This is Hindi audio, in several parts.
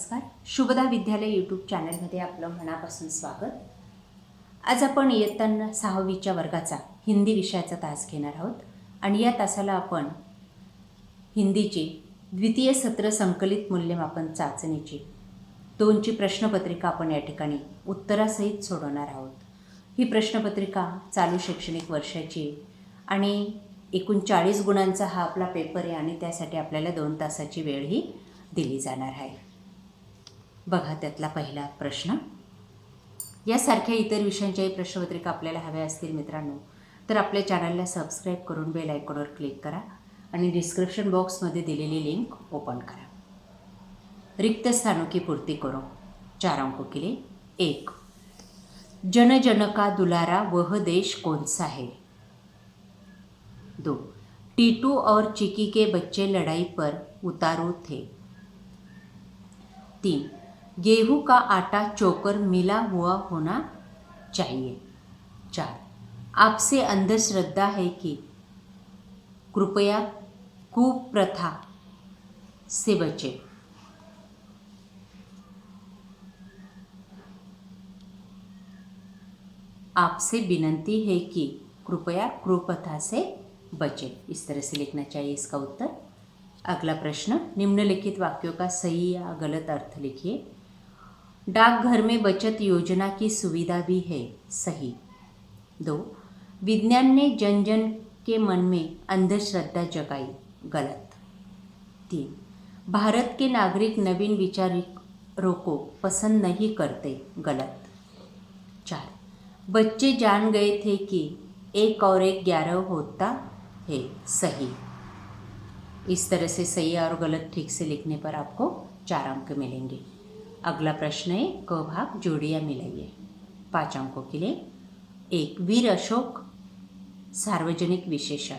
नमस्कार. शुभदा विद्यालय यूट्यूब चॅनलमध्ये आपलं मनापासून स्वागत. आज आपण इयत्ता सहावीच्या वर्गाचा हिंदी विषयाचा तास घेणार आहोत. आणि या तासाला आपण हिंदीची द्वितीय सत्र संकलित मूल्यमापन चाचणीची दोनची प्रश्नपत्रिका आपण या ठिकाणी उत्तरासहित सोडवणार आहोत. ही प्रश्नपत्रिका चालू शैक्षणिक वर्षाची आणि एकूण चाळीस गुणांचा हा आपला पेपर आहे आणि त्यासाठी आपल्याला दोन तासाची वेळही दिली जाणार आहे. बघा त्यातला पहिला प्रश्न. यासारख्या इतर विषयांच्याही प्रश्नपत्रिका आपल्याला हव्या असतील मित्रांनो तर आपल्या चॅनलला सबस्क्राईब करून बेल आयकॉनवर क्लिक करा आणि डिस्क्रिप्शन बॉक्समध्ये दिलेली लिंक ओपन करा. रिक्त स्थानों की पूर्ती करो. चार अंकों के लिए एक. जन जन का दुलारा वह देश कौन सा है? दो. टीटू और चिकी के बच्चे लड़ाई पर उतारू थे. तीन. गेहूँ का आटा चोकर मिला हुआ होना चाहिए। चार, आपसे अंधश्रद्धा है कि कृपया कुप्रथा से बचे। आपसे विनंती है कि कृपया कुप्रथा से बचे। इस तरह से लिखना चाहिए इसका उत्तर। अगला प्रश्न, निम्नलिखित वाक्यों का सही या गलत अर्थ लिखिए। डाकघर में बचत योजना की सुविधा भी है, सही। दो, विज्ञान ने जन जन के मन में अंधश्रद्धा जगाई, गलत। तीन, भारत के नागरिक नवीन विचारों को पसंद नहीं करते, गलत। चार, बच्चे जान गए थे कि एक और एक ग्यारह होता है, सही। इस तरह से सही और गलत ठीक से लिखने पर आपको चार अंक मिलेंगे। अगला प्रश्न है क भाग जोड़ियाँ मिलाइए पाँच अंकों के लिए एक वीर अशोक, सार्वजनिक विशेषण।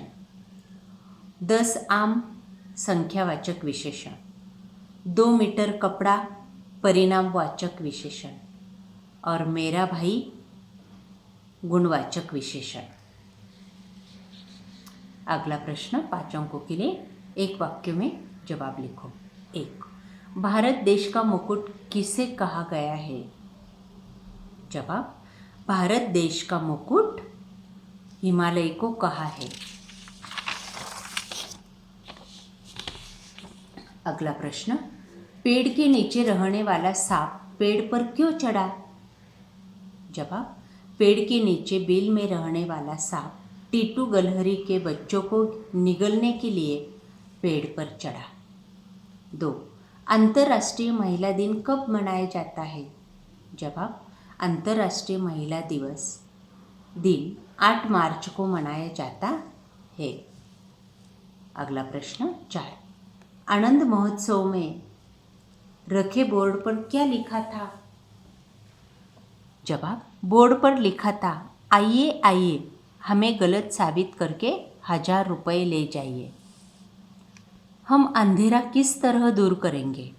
दस आम, संख्यावाचक विशेषण। दो मीटर कपड़ा, परिणामवाचक विशेषण। और मेरा भाई, गुणवाचक विशेषण। अगला प्रश्न पाँच अंकों के लिए एक वाक्य में जवाब लिखो। एक। भारत देश का मुकुट किसे कहा गया है? जवाब, भारत देश का मुकुट हिमालय को कहा है। अगला प्रश्न, पेड़ के नीचे रहने वाला सांप पेड़ पर क्यों चढ़ा? जवाब, पेड़ के नीचे बिल में रहने वाला सांप टीटू गलहरी के बच्चों को निगलने के लिए पेड़ पर चढ़ा। दो अंतर्राष्ट्रीय महिला दिन कब मनाया जाता है? जवाब अंतर्राष्ट्रीय महिला दिवस दिन 8 मार्च को मनाया जाता है। अगला प्रश्न चार। आनंद महोत्सव में रखे बोर्ड पर क्या लिखा था? जवाब बोर्ड पर लिखा था आइए आइए हमें गलत साबित करके हजार रुपए ले जाइए। हम अंधेरा किस तरह दूर करेंगे?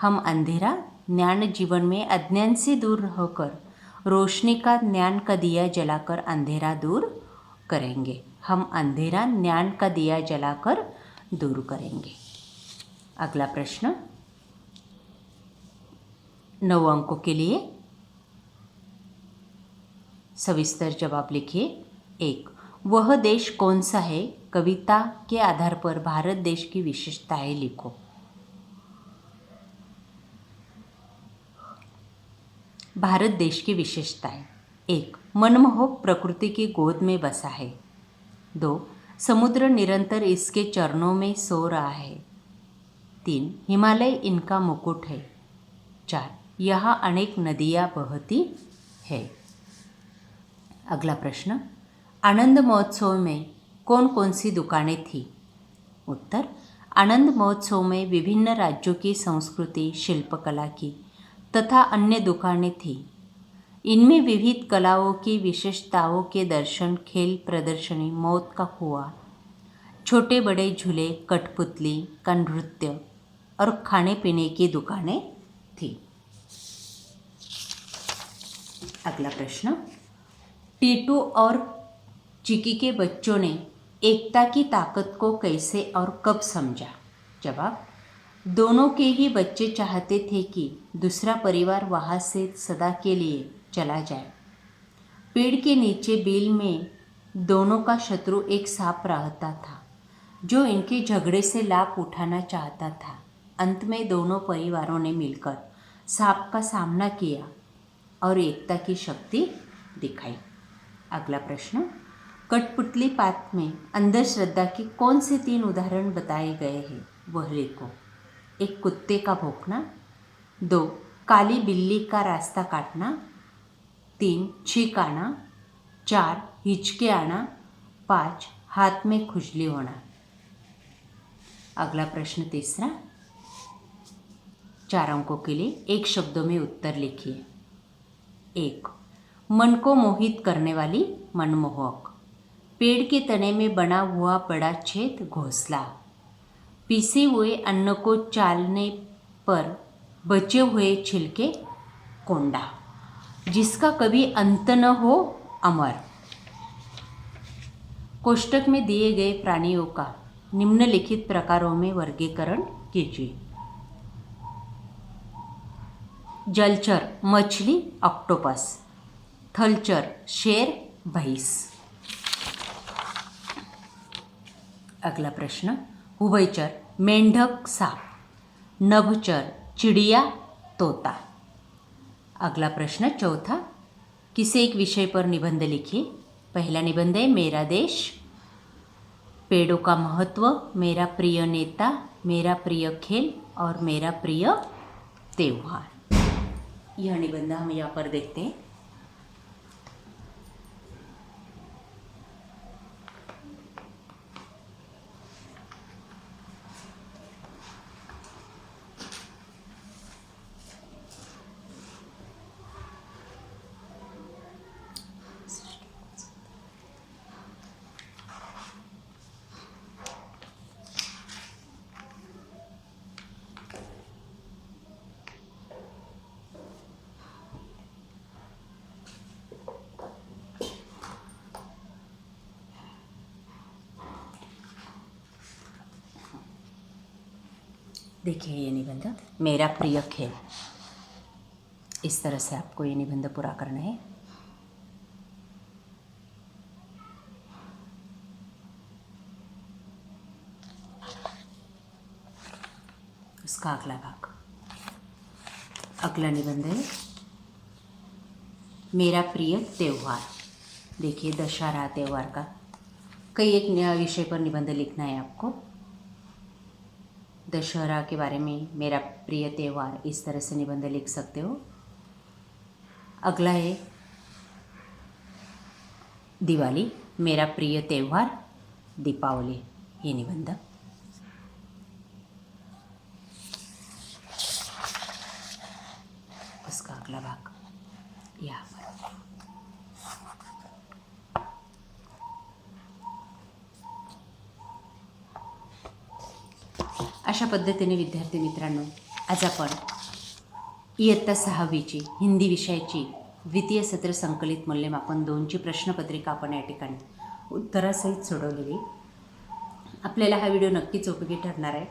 हम अंधेरा ज्ञान जीवन में अज्ञान से दूर रहकर, रोशनी का ज्ञान का दिया जलाकर अंधेरा दूर करेंगे। हम अंधेरा ज्ञान का दिया जलाकर दूर करेंगे। अगला प्रश्न। नौ अंकों के लिए सविस्तर जवाब लिखिए। एक वह देश कौन सा है? कविता के आधार पर भारत देश की विशेषताएँ लिखो। भारत देश की विशेषताएँ। एक, मनमोहक प्रकृति की गोद में बसा है। दो, समुद्र निरंतर इसके चरणों में सो रहा है। तीन, हिमालय इनका मुकुट है। चार, यहाँ अनेक नदियाँ बहती है। अगला प्रश्न आनंद महोत्सव में कौन कौन सी दुकानें थी? उत्तर, आनंद महोत्सव में विभिन्न राज्यों की संस्कृति, शिल्पकला की तथा अन्य दुकानें थी। इनमें विविध कलाओं की विशेषताओं के दर्शन, खेल प्रदर्शनी, मौत का हुआ। छोटे बड़े झूले, कठपुतली, का नृत्य और खाने पीने की दुकानें थी। अगला प्रश्न, टीटू और चिकी के बच्चों ने एकता की ताकत को कैसे और कब समझा? जवाब, दोनों के ही बच्चे चाहते थे कि दूसरा परिवार वहाँ से सदा के लिए चला जाए। पेड़ के नीचे बिल में दोनों का शत्रु एक सांप रहता था, जो इनके झगड़े से लाभ उठाना चाहता था। अंत में दोनों परिवारों ने मिलकर सांप का सामना किया और एकता की शक्ति दिखाई। अगला प्रश्न कठपुतली पात में अंधश्रद्धा के कौन से तीन उदाहरण बताए गए हैं? वह लिखो एक कुत्ते का भौंकना, दो, काली बिल्ली का रास्ता काटना, तीन छींक आना चार, हिचके आना, पाँच, हाथ में खुजली होना। अगला प्रश्न तीसरा। चार अंकों के लिए एक शब्दों में उत्तर लिखिए। एक, मन को मोहित करने वाली मनमोहक। पेड़ के तने में बना हुआ बड़ा छेद घोंसला। पीसे हुए अन्न को चालने पर बचे हुए छिलके कोंडा जिसका कभी अंत न हो अमर। कोष्टक में दिए गए प्राणियों का निम्नलिखित प्रकारों में वर्गीकरण कीजिए। जलचर मछली ऑक्टोपस थलचर शेर भैंस। अगला प्रश्न उभयचर मेंढक साप नभचर चिड़िया, तोता। अगला प्रश्न, चौथा, किसी एक विषय पर निबंध लिखिए पहला निबंध है, मेरा देश। पेड़ों का महत्व, मेरा प्रिय नेता, मेरा प्रिय खेल और मेरा प्रिय त्यौहार। यह निबंध हम यहाँ पर देखते हैं। देखिए ये निबंध, मेरा प्रिय खेल। इस तरह से आपको ये निबंध पूरा करना है। उसका अगला भाग। अगला निबंध है, मेरा प्रिय त्यौहार। देखिए, दशहरा त्यौहार का कई एक नया विषय पर निबंध लिखना है आपको। दशहरा के बारे में मेरा प्रिय त्यौहार इस तरह से निबंध लिख सकते हो? अगला है दिवाली, मेरा प्रिय त्यौहार, दीपावली, ये निबंध। उसका अगला भाग यहाँ पर। अशा पद्धतीने विद्यार्थी मित्रांनो आज आपण इयत्ता सहावीची हिंदी विषयाची द्वितीय सत्र संकलित मूल्यमापन दोनची प्रश्नपत्रिका आपण या ठिकाणी उत्तरासहित सोडवलेली. आपल्याला हा व्हिडिओ नक्कीच उपयोगी ठरणार आहे.